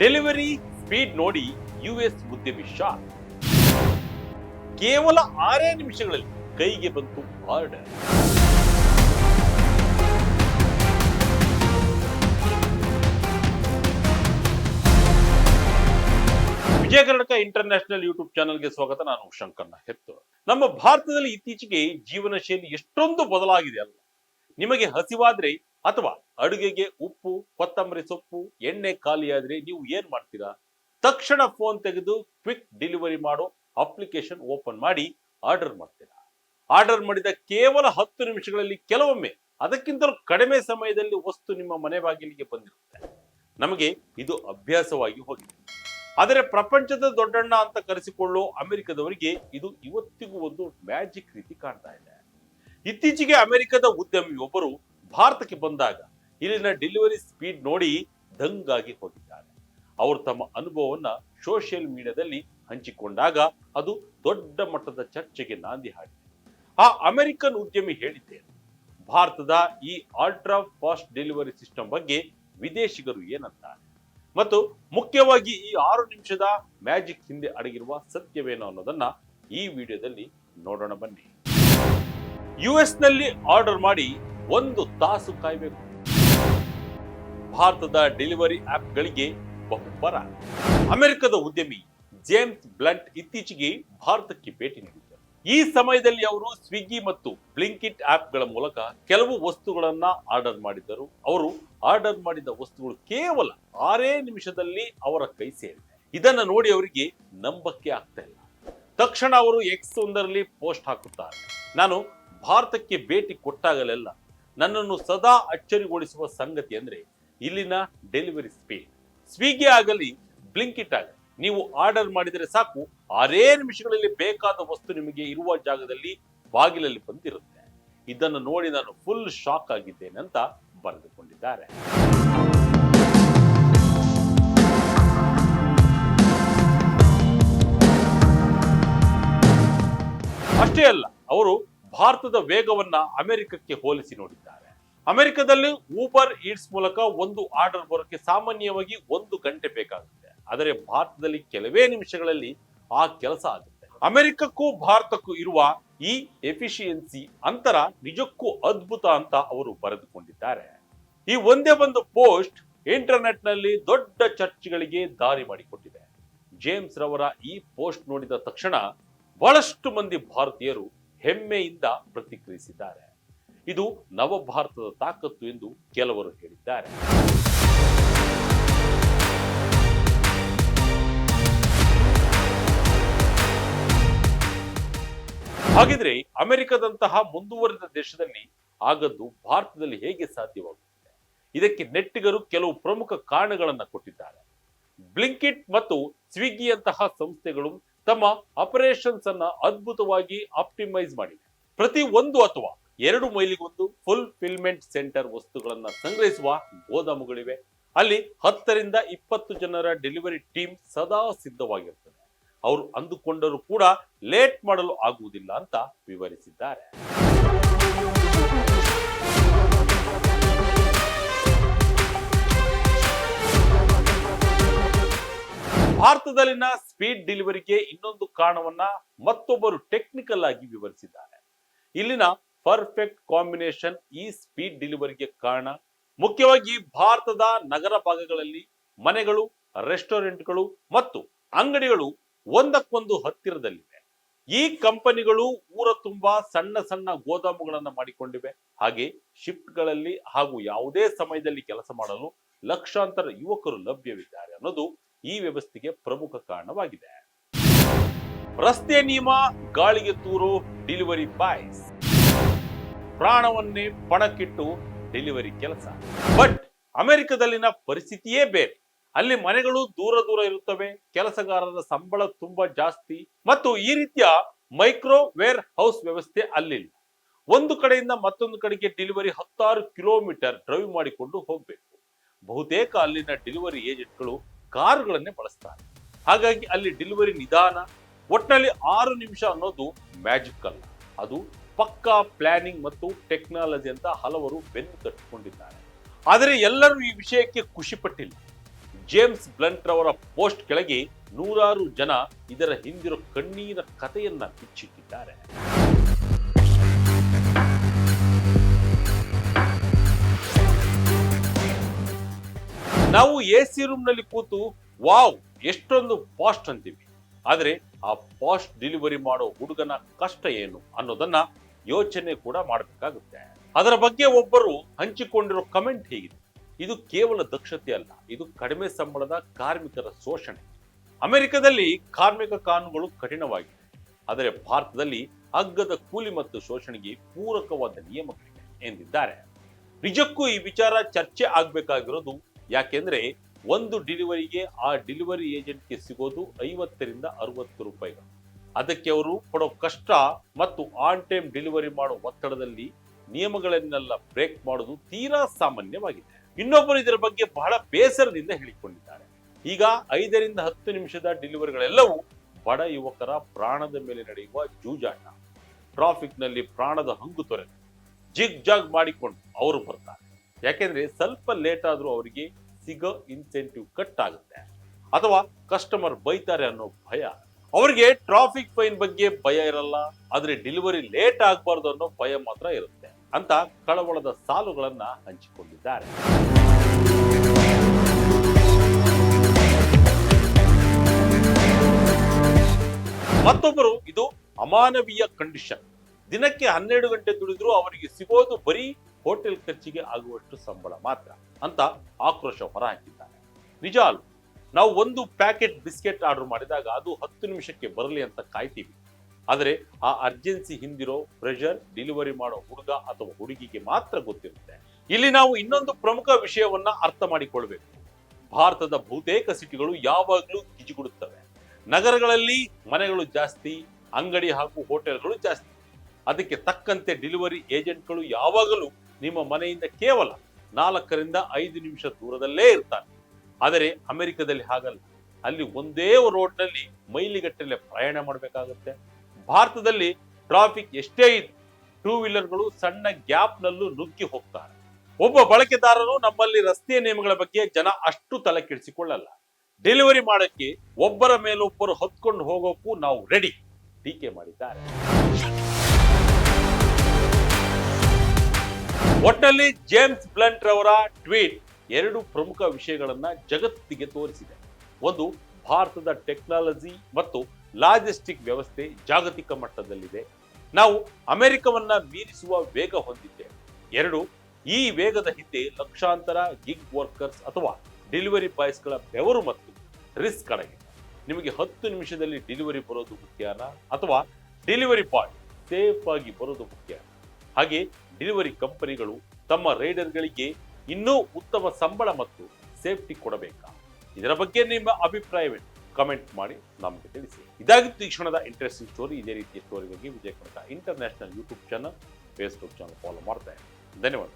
Delivery speed ನೋಡಿ U S ಉದ್ಯಮಿ shock ಕೇವಲ ಆರೇ ನಿಮಿಷಗಳಲ್ಲಿ ಕೈಗೆ ಬಂತು order. Vijaya Karnataka international YouTube ಚಾನಲ್ಗೆ ಸ್ವಾಗತ. ನಾನು ಶಂಕರ್ನ ಹೆತ್ತು ನಮ್ಮ ಭಾರತದಲ್ಲಿ ಇತ್ತೀಚೆಗೆ ಜೀವನ ಶೈಲಿ ಎಷ್ಟೊಂದು ಬದಲಾಗಿದೆ ಅಲ್ಲ. ನಿಮಗೆ ಹಸಿವಾದ್ರೆ ಅಥವಾ ಅಡುಗೆಗೆ ಉಪ್ಪು, ಕೊತ್ತಂಬರಿ ಸೊಪ್ಪು, ಎಣ್ಣೆ ಖಾಲಿಯಾದ್ರೆ ನೀವು ಏನ್ ಮಾಡ್ತೀರಾ? ತಕ್ಷಣ ಫೋನ್ ತೆಗೆದು ಕ್ವಿಕ್ ಡೆಲಿವರಿ ಮಾಡೋ ಅಪ್ಲಿಕೇಶನ್ ಓಪನ್ ಮಾಡಿ ಆರ್ಡರ್ ಮಾಡ್ತೀರಾ? ಆರ್ಡರ್ ಮಾಡಿದ ಕೇವಲ ಹತ್ತು ನಿಮಿಷಗಳಲ್ಲಿ ಕೆಲವೊಮ್ಮೆ ಅದಕ್ಕಿಂತಲೂ ಕಡಿಮೆ ಸಮಯದಲ್ಲಿ ವಸ್ತು ನಿಮ್ಮ ಮನೆ ಬಾಗಿಲಿಗೆ ಬಂದಿರುತ್ತೆ. ನಮಗೆ ಇದು ಅಭ್ಯಾಸವಾಗಿ ಹೋಗಿದೆ. ಆದರೆ ಪ್ರಪಂಚದ ದೊಡ್ಡಣ್ಣ ಅಂತ ಕರೆಸಿಕೊಳ್ಳೋ ಅಮೆರಿಕದವರಿಗೆ ಇದು ಇವತ್ತಿಗೂ ಒಂದು ಮ್ಯಾಜಿಕ್ ರೀತಿ ಕಾಣ್ತಾ ಇದೆ. ಇತ್ತೀಚೆಗೆ ಅಮೆರಿಕದ ಉದ್ಯಮಿಯೊಬ್ಬರು ಭಾರತಕ್ಕೆ ಬಂದಾಗ ಇಲ್ಲಿನ ಡೆಲಿವರಿ ಸ್ಪೀಡ್ ನೋಡಿ ದಂಗಾಗಿ ಹೋಗಿದ್ದಾರೆ. ಅವರು ತಮ್ಮ ಅನುಭವವನ್ನ ಸೋಷಿಯಲ್ ಮೀಡಿಯಾದಲ್ಲಿ ಹಂಚಿಕೊಂಡಾಗ ಅದು ದೊಡ್ಡ ಮಟ್ಟದ ಚರ್ಚೆಗೆ ನಾಂದಿ ಹಾಡಿದೆ. ಆ ಅಮೆರಿಕನ್ ಉದ್ಯಮಿ ಹೇಳಿದ್ದೇನೆ, ಭಾರತದ ಈ ಅಲ್ಟ್ರಾ ಫಾಸ್ಟ್ ಡೆಲಿವರಿ ಸಿಸ್ಟಮ್ ಬಗ್ಗೆ ವಿದೇಶಿಗರು ಏನಂತಾರೆ? ಮತ್ತು ಮುಖ್ಯವಾಗಿ ಈ ಆರು ನಿಮಿಷದ ಮ್ಯಾಜಿಕ್ ಹಿಂದೆ ಅಡಗಿರುವ ಸತ್ಯವೇನು ಅನ್ನೋದನ್ನ ಈ ವಿಡಿಯೋದಲ್ಲಿ ನೋಡೋಣ ಬನ್ನಿ. ಯು ನಲ್ಲಿ ಆರ್ಡರ್ ಮಾಡಿ ಒಂದು ತಾಸು ಕಾಯಬೇಕು. ಭಾರತದ ಡೆಲಿವರಿ ಆಪ್ಗಳಿಗೆ ಬಹುಪರ ಅಮೆರಿಕದ ಉದ್ಯಮಿ ಜೇಮ್ಸ್ ಬ್ಲಂಟ್ ಇತ್ತೀಚೆಗೆ ಭಾರತಕ್ಕೆ ಭೇಟಿ ನೀಡಿದ್ದರು ಈ ಸಮಯದಲ್ಲಿ ಅವರು ಸ್ವಿಗ್ಗಿ ಮತ್ತು ಬ್ಲಿಂಕಿಟ್ ಆಪ್ಗಳ ಮೂಲಕ ಕೆಲವು ವಸ್ತುಗಳನ್ನ ಆರ್ಡರ್ ಮಾಡಿದ್ದರು. ಅವರು ಆರ್ಡರ್ ಮಾಡಿದ ವಸ್ತುಗಳು ಕೇವಲ ಆರೇ ನಿಮಿಷದಲ್ಲಿ ಅವರ ಕೈ ಸೇರಿದೆ. ಇದನ್ನು ನೋಡಿ ಅವರಿಗೆ ನಂಬಕ್ಕೆ ಆಗ್ತಾ ಇಲ್ಲ. ತಕ್ಷಣ ಅವರು ಎಕ್ಸ್ ಒಂದರಲ್ಲಿ ಪೋಸ್ಟ್ ಹಾಕುತ್ತಾರೆ. ನಾನು ಭಾರತಕ್ಕೆ ಭೇಟಿ ಕೊಟ್ಟಾಗಲೆಲ್ಲ ನನ್ನನ್ನು ಸದಾ ಅಚ್ಚರಿಗೊಳಿಸುವ ಸಂಗತಿ ಅಂದರೆ ಇಲ್ಲಿನ ಡೆಲಿವರಿ ಸ್ಪೀಡ್ ಸ್ವಿಗ್ಗಿ ಆಗಲಿ ಬ್ಲಿಂಕಿಟ್ ಆಗಲಿ, ನೀವು ಆರ್ಡರ್ ಮಾಡಿದರೆ ಸಾಕು, ಆರೇ ನಿಮಿಷಗಳಲ್ಲಿ ಬೇಕಾದ ವಸ್ತು ನಿಮಗೆ ಇರುವ ಜಾಗದಲ್ಲಿ ಬಾಗಿಲಲ್ಲಿ ಬಂದಿರುತ್ತೆ. ಇದನ್ನು ನೋಡಿ ನಾನು ಫುಲ್ ಶಾಕ್ ಆಗಿದ್ದೇನೆ ಅಂತ ಬರೆದುಕೊಂಡಿದ್ದಾರೆ. ಅಷ್ಟೇ ಅಲ್ಲ, ಅವರು ಭಾರತದ ವೇಗವನ್ನ ಅಮೆರಿಕಕ್ಕೆ ಹೋಲಿಸಿ ನೋಡಿದ್ದಾರೆ. ಅಮೆರಿಕದಲ್ಲಿ ಊಬರ್ ಈಟ್ಸ್ ಮೂಲಕ ಒಂದು ಆರ್ಡರ್ ಬರೋಕ್ಕೆ ಸಾಮಾನ್ಯವಾಗಿ ಒಂದು ಗಂಟೆ ಬೇಕಾಗುತ್ತೆ. ಆದರೆ ಭಾರತದಲ್ಲಿ ಕೆಲವೇ ನಿಮಿಷಗಳಲ್ಲಿ ಆ ಕೆಲಸ ಆಗುತ್ತೆ. ಅಮೆರಿಕಕ್ಕೂ ಭಾರತಕ್ಕೂ ಇರುವ ಈ ಎಫಿಷಿಯನ್ಸಿ ಅಂತರ ನಿಜಕ್ಕೂ ಅದ್ಭುತ ಅಂತ ಅವರು ಬರೆದುಕೊಂಡಿದ್ದಾರೆ. ಈ ಒಂದೇ ಒಂದು ಪೋಸ್ಟ್ ಇಂಟರ್ನೆಟ್ನಲ್ಲಿ ದೊಡ್ಡ ಚರ್ಚೆಗಳಿಗೆ ದಾರಿ ಮಾಡಿಕೊಟ್ಟಿದೆ. ಜೇಮ್ಸ್ ರವರ ಈ ಪೋಸ್ಟ್ ನೋಡಿದ ತಕ್ಷಣ ಬಹಳಷ್ಟು ಮಂದಿ ಭಾರತೀಯರು ಹೆಮ್ಮೆಯಿಂದ ಪ್ರತಿಕ್ರಿಯಿಸಿದ್ದಾರೆ. ಇದು ನವ ಭಾರತದ ತಾಕತ್ತು ಎಂದು ಕೆಲವರು ಹೇಳಿದ್ದಾರೆ. ಹಾಗಿದ್ರೆ ಅಮೆರಿಕದಂತಹ ಮುಂದುವರಿದ ದೇಶದಲ್ಲಿ ಆಗದ್ದು ಭಾರತದಲ್ಲಿ ಹೇಗೆ ಸಾಧ್ಯವಾಗುತ್ತದೆ? ಇದಕ್ಕೆ ನೆಟ್ಟಿಗರು ಕೆಲವು ಪ್ರಮುಖ ಕಾರಣಗಳನ್ನು ಕೊಟ್ಟಿದ್ದಾರೆ. ಬ್ಲಿಂಕಿಟ್ ಮತ್ತು ಸ್ವಿಗ್ಗಿಯಂತಹ ಸಂಸ್ಥೆಗಳು ತಮ್ಮ ಆಪರೇಷನ್ಸ್ ಅನ್ನ ಅದ್ಭುತವಾಗಿ ಆಪ್ಟಿಮೈಸ್ ಮಾಡಿದೆ ಪ್ರತಿ ಒಂದು ಅಥವಾ ಎರಡು ಮೈಲಿಗೊಂದು ಫುಲ್ ಫಿಲ್ಮೆಂಟ್ ಸೆಂಟರ್ ವಸ್ತುಗಳನ್ನ ಸಂಗ್ರಹಿಸುವ ಗೋದಾಮುಗಳಿವೆ. ಅಲ್ಲಿ ಹತ್ತರಿಂದ ಇಪ್ಪತ್ತು ಜನರ ಡೆಲಿವರಿ ಟೀಮ್ ಸದಾ ಸಿದ್ಧವಾಗಿರ್ತದೆ. ಅವರು ಅಂದುಕೊಂಡರೂ ಕೂಡ ಲೇಟ್ ಮಾಡಲು ಆಗುವುದಿಲ್ಲ ಅಂತ ವಿವರಿಸಿದ್ದಾರೆ. ಭಾರತದಲ್ಲಿನ ಸ್ಪೀಡ್ ಡೆಲಿವರಿಗೆ ಇನ್ನೊಂದು ಕಾರಣವನ್ನ ಮತ್ತೊಬ್ಬರು ಟೆಕ್ನಿಕಲ್ ಆಗಿ ವಿವರಿಸಿದ್ದಾರೆ. ಇಲ್ಲಿನ ಪರ್ಫೆಕ್ಟ್ ಕಾಂಬಿನೇಷನ್ ಈ ಸ್ಪೀಡ್ ಡೆಲಿವರಿಗೆ ಕಾರಣ. ಮುಖ್ಯವಾಗಿ ಭಾರತದ ನಗರ ಭಾಗಗಳಲ್ಲಿ ಮನೆಗಳು ರೆಸ್ಟೋರೆಂಟ್ಗಳು ಮತ್ತು ಅಂಗಡಿಗಳು ಒಂದಕ್ಕೊಂದು ಹತ್ತಿರದಲ್ಲಿವೆ. ಈ ಕಂಪನಿಗಳು ಊರ ತುಂಬಾ ಸಣ್ಣ ಸಣ್ಣ ಗೋದಾಮುಗಳನ್ನು ಮಾಡಿಕೊಂಡಿವೆ. ಹಾಗೆ ಶಿಫ್ಟ್ಗಳಲ್ಲಿ ಹಾಗೂ ಯಾವುದೇ ಸಮಯದಲ್ಲಿ ಕೆಲಸ ಮಾಡಲು ಲಕ್ಷಾಂತರ ಯುವಕರು ಲಭ್ಯವಿದ್ದಾರೆ ಅನ್ನೋದು ಈ ವ್ಯವಸ್ಥೆಗೆ ಪ್ರಮುಖ ಕಾರಣವಾಗಿದೆ. ರಸ್ತೆ ನಿಯಮ, ಗಾಳಿಗೆ ತೂರು ಡೆಲಿವರಿ ಬಾಯ್ಸ್ ಪ್ರಾಣವನ್ನೇ ಪಣಕ್ಕಿಟ್ಟು ಡೆಲಿವರಿ ಕೆಲಸ. ಬಟ್ ಅಮೆರಿಕದಲ್ಲಿನ ಪರಿಸ್ಥಿತಿಯೇ ಬೇರೆ. ಅಲ್ಲಿ ಮನೆಗಳು ದೂರ ದೂರ ಇರುತ್ತವೆ, ಕೆಲಸಗಾರರ ಸಂಬಳ ತುಂಬಾ ಜಾಸ್ತಿ, ಮತ್ತು ಈ ರೀತಿಯ ಮೈಕ್ರೋ ವೇರ್ ಹೌಸ್ ವ್ಯವಸ್ಥೆ ಅಲ್ಲಿಲ್ಲ. ಒಂದು ಕಡೆಯಿಂದ ಮತ್ತೊಂದು ಕಡೆಗೆ ಡೆಲಿವರಿ ಹತ್ತಾರು ಕಿಲೋಮೀಟರ್ ಡ್ರೈವ್ ಮಾಡಿಕೊಂಡು ಹೋಗಬೇಕು. ಬಹುತೇಕ ಅಲ್ಲಿನ ಡೆಲಿವರಿ ಏಜೆಂಟ್ಗಳು ಕಾರುಗಳನ್ನೇ ಬಳಸ್ತಾರೆ. ಹಾಗಾಗಿ ಅಲ್ಲಿ ಡೆಲಿವರಿ ನಿಧಾನ ಒಟ್ಟಿನಲ್ಲಿ ಆರು ನಿಮಿಷ ಅನ್ನೋದು ಮ್ಯಾಜಿಕ್ ಅಲ್ಲ ಅದು ಪಕ್ಕಾ ಪ್ಲಾನಿಂಗ್ ಮತ್ತು ಟೆಕ್ನಾಲಜಿ ಅಂತ ಹಲವರು ಬೆನ್ನು ತಟ್ಟಿಕೊಂಡಿದ್ದಾರೆ ಆದರೆ ಎಲ್ಲರೂ ಈ ವಿಷಯಕ್ಕೆ ಖುಷಿಪಟ್ಟಿಲ್ಲ. ಜೇಮ್ಸ್ ಬ್ಲಂಟ್ ರವರ ಪೋಸ್ಟ್ ಕೆಳಗೆ ನೂರಾರು ಜನ ಇದರ ಹಿಂದಿರೋ ಕಣ್ಣೀರ ಕಥೆಯನ್ನ ಬಿಚ್ಚಿಟ್ಟಿದ್ದಾರೆ. ನಾವು ಎ ಸಿ ರೂಮ್ನಲ್ಲಿ ಕೂತು, ವಾವ್, ಎಷ್ಟೊಂದು ಪಾಸ್ಟ್ ಅಂತೀವಿ. ಆದರೆ ಆ ಪಾಸ್ಟ್ ಡೆಲಿವರಿ ಮಾಡೋ ಹುಡುಗನ ಕಷ್ಟ ಏನು ಅನ್ನೋದನ್ನ ಯೋಚನೆ ಕೂಡ ಮಾಡಬೇಕಾಗುತ್ತೆ. ಅದರ ಬಗ್ಗೆ ಒಬ್ಬರು ಹಂಚಿಕೊಂಡಿರೋ ಕಮೆಂಟ್ ಹೇಗಿದೆ? ಇದು ಕೇವಲ ದಕ್ಷತೆ ಅಲ್ಲ, ಇದು ಕಡಿಮೆ ಸಂಬಳದ ಕಾರ್ಮಿಕರ ಶೋಷಣೆ. ಅಮೆರಿಕದಲ್ಲಿ ಕಾರ್ಮಿಕ ಕಾನೂನುಗಳು ಕಠಿಣವಾಗಿವೆ. ಆದರೆ ಭಾರತದಲ್ಲಿ ಅಗ್ಗದ ಕೂಲಿ ಮತ್ತು ಶೋಷಣೆಗೆ ಪೂರಕವಾದ ನಿಯಮಗಳಿವೆ ಎಂದಿದ್ದಾರೆ. ನಿಜಕ್ಕೂ ಈ ವಿಚಾರ ಚರ್ಚೆ ಆಗ್ಬೇಕಾಗಿರೋದು ಯಾಕೆಂದ್ರೆ ಒಂದು ಡೆಲಿವರಿಗೆ ಆ ಡೆಲಿವರಿ ಏಜೆಂಟ್ಗೆ ಸಿಗೋದು ಐವತ್ತರಿಂದ ಅರವತ್ತು ರೂಪಾಯಿಗಳು ಅದಕ್ಕೆ ಅವರು ಕೊಡೋ ಕಷ್ಟ ಮತ್ತು ಆನ್ ಟೈಮ್ ಡೆಲಿವರಿ ಮಾಡೋ ಒತ್ತಡದಲ್ಲಿ ನಿಯಮಗಳನ್ನೆಲ್ಲ ಬ್ರೇಕ್ ಮಾಡೋದು ತೀರಾ ಸಾಮಾನ್ಯವಾಗಿದೆ. ಇನ್ನೊಬ್ಬರು ಇದರ ಬಗ್ಗೆ ಬಹಳ ಬೇಸರದಿಂದ ಹೇಳಿಕೊಂಡಿದ್ದಾರೆ. ಈಗ ಐದರಿಂದ ಹತ್ತು ನಿಮಿಷದ ಡಿಲಿವರಿಗಳೆಲ್ಲವೂ ಬಡ ಯುವಕರ ಪ್ರಾಣದ ಮೇಲೆ ನಡೆಯುವ ಜೂಜಾಟ. ಟ್ರಾಫಿಕ್ನಲ್ಲಿ ಪ್ರಾಣದ ಹಂಗು ತೊರೆದು ಜಿಗ್ ಜಾಗ್ ಮಾಡಿಕೊಂಡು ಅವರು ಬರ್ತಾರೆ. ಯಾಕೆಂದ್ರೆ ಸ್ವಲ್ಪ ಲೇಟ್ ಆದ್ರೂ ಅವರಿಗೆ ಸಿಗೋ ಇನ್ಸೆಂಟಿವ್ ಕಟ್ ಆಗುತ್ತೆ ಅಥವಾ ಕಸ್ಟಮರ್ ಬೈತಾರೆ ಅನ್ನೋ ಭಯ. ಅವರಿಗೆ ಟ್ರಾಫಿಕ್ ಫೈನ್ ಬಗ್ಗೆ ಭಯ ಇರಲ್ಲ, ಆದರೆ ಡೆಲಿವರಿ ಲೇಟ್ ಆಗಬಾರ್ದು ಅನ್ನೋ ಭಯ ಮಾತ್ರ ಇರುತ್ತೆ ಅಂತ ಕಳವಳದ ಸಾಲುಗಳನ್ನ ಹಂಚಿಕೊಂಡಿದ್ದಾರೆ. ಮತ್ತೊಬ್ಬರು ಇದು ಅಮಾನವೀಯ ಕಂಡೀಷನ್ ದಿನಕ್ಕೆ ಹನ್ನೆರಡು ಗಂಟೆ ದುಡಿದ್ರು ಅವರಿಗೆ ಸಿಗೋದು ಬರೀ ಹೋಟೆಲ್ ಖರ್ಚಿಗೆ ಆಗುವಷ್ಟು ಸಂಬಳ ಮಾತ್ರ ಅಂತ ಆಕ್ರೋಶ ಹೊರಹಾಕಿದ್ದಾರೆ ನಿಜ ಅಲ್ವ? ನಾವು ಒಂದು ಪ್ಯಾಕೆಟ್ ಬಿಸ್ಕೆಟ್ ಆರ್ಡರ್ ಮಾಡಿದಾಗ ಅದು ಹತ್ತು ನಿಮಿಷಕ್ಕೆ ಬರಲಿ ಅಂತ ಕಾಯ್ತೀವಿ. ಆದರೆ ಆ ಅರ್ಜೆನ್ಸಿ ಹಿಂದಿರೋ ಪ್ರೆಷರ್, ಡೆಲಿವರಿ ಮಾಡೋ ಹುಡುಗ ಅಥವಾ ಹುಡುಗಿಗೆ ಮಾತ್ರ ಗೊತ್ತಿರುತ್ತೆ. ಇಲ್ಲಿ ನಾವು ಇನ್ನೊಂದು ಪ್ರಮುಖ ವಿಷಯವನ್ನ ಅರ್ಥ ಮಾಡಿಕೊಳ್ಬೇಕು. ಭಾರತದ ಬಹುತೇಕ ಸಿಟಿಗಳು ಯಾವಾಗಲೂ ಗಿಜಿಗುಡುತ್ತವೆ ನಗರಗಳಲ್ಲಿ ಮನೆಗಳು ಜಾಸ್ತಿ, ಅಂಗಡಿ ಹಾಗೂ ಹೋಟೆಲ್ಗಳು ಜಾಸ್ತಿ. ಅದಕ್ಕೆ ತಕ್ಕಂತೆ ಡೆಲಿವರಿ ಏಜೆಂಟ್ಗಳು ಯಾವಾಗಲೂ ನಿಮ್ಮ ಮನೆಯಿಂದ ಕೇವಲ ನಾಲ್ಕರಿಂದ ಐದು ನಿಮಿಷ ದೂರದಲ್ಲೇ ಇರ್ತಾರೆ. ಆದರೆ ಅಮೆರಿಕದಲ್ಲಿ ಹಾಗಲ್ಲ. ಅಲ್ಲಿ ಒಂದೇ ರೋಡ್ನಲ್ಲಿ ಮೈಲಿಗಟ್ಟಲೆ ಪ್ರಯಾಣ ಮಾಡಬೇಕಾಗುತ್ತೆ. ಭಾರತದಲ್ಲಿ ಟ್ರಾಫಿಕ್ ಎಷ್ಟೇ ಇದೆ ಟೂ ವೀಲರ್ಗಳು ಸಣ್ಣ ಗ್ಯಾಪ್ನಲ್ಲೂ ನುಗ್ಗಿ ಹೋಗ್ತಾರೆ. ಒಬ್ಬ ಬಳಕೆದಾರರು ನಮ್ಮಲ್ಲಿ ರಸ್ತೆಯ ನಿಯಮಗಳ ಬಗ್ಗೆ ಜನ ಅಷ್ಟು ತಲೆ ಕೆಡಿಸಿಕೊಳ್ಳಲ್ಲ. ಡೆಲಿವರಿ ಮಾಡೋಕ್ಕೆ ಒಬ್ಬರ ಮೇಲೊಬ್ಬರು ಹೊತ್ಕೊಂಡು ಹೋಗೋಕ್ಕೂ ನಾವು ರೆಡಿ ಟೀಕೆ ಮಾಡಿದ್ದಾರೆ. ಒಟ್ಟಿನಲ್ಲಿ ಜೇಮ್ಸ್ ಬ್ಲಂಟ್ ಅವರ ಟ್ವೀಟ್ ಎರಡು ಪ್ರಮುಖ ವಿಷಯಗಳನ್ನ ಜಗತ್ತಿಗೆ ತೋರಿಸಿದೆ. ಒಂದು, ಭಾರತದ ಟೆಕ್ನಾಲಜಿ ಮತ್ತು ಲಾಜಿಸ್ಟಿಕ್ ವ್ಯವಸ್ಥೆ ಜಾಗತಿಕ ಮಟ್ಟದಲ್ಲಿದೆ. ನಾವು ಅಮೆರಿಕವನ್ನ ಮೀರಿಸುವ ವೇಗ ಹೊಂದಿದ್ದೇವೆ. ಎರಡು, ಈ ವೇಗದ ಹಿಂದೆ ಲಕ್ಷಾಂತರ ಗಿಗ್ ವರ್ಕರ್ಸ್ ಅಥವಾ ಡೆಲಿವರಿ ಬಾಯ್ಸ್ಗಳ ಬೆವರು ಮತ್ತು ರಿಸ್ಕ್ ಅಡಗಿದೆ. ನಿಮಗೆ ಹತ್ತು ನಿಮಿಷದಲ್ಲಿ ಡೆಲಿವರಿ ಬರೋದು ಮುಖ್ಯನಾ ಅಥವಾ ಡೆಲಿವರಿ ಬಾಯ್ ಸೇಫ್ ಆಗಿ ಬರೋದು ಮುಖ್ಯ ಹಾಗೆ ಡೆಲಿವರಿ ಕಂಪನಿಗಳು ತಮ್ಮ ರೈಡರ್ಗಳಿಗೆ ಇನ್ನೂ ಉತ್ತಮ ಸಂಬಳ ಮತ್ತು ಸೇಫ್ಟಿ ಕೊಡಬೇಕಾ? ಇದರ ಬಗ್ಗೆ ನಿಮ್ಮ ಅಭಿಪ್ರಾಯವೇನು? ಕಮೆಂಟ್ ಮಾಡಿ ನಮಗೆ ತಿಳಿಸಿ. ಇದಾಗಿತ್ತು ಈ ಕ್ಷಣದ ಇಂಟ್ರೆಸ್ಟಿಂಗ್ ಸ್ಟೋರಿ ಇದೇ ರೀತಿಯ ಸ್ಟೋರಿಗಾಗಿ Vijaya Kanaka international YouTube channel Facebook channel follow ಮಾಡ್ತಾ ಧನ್ಯವಾದ.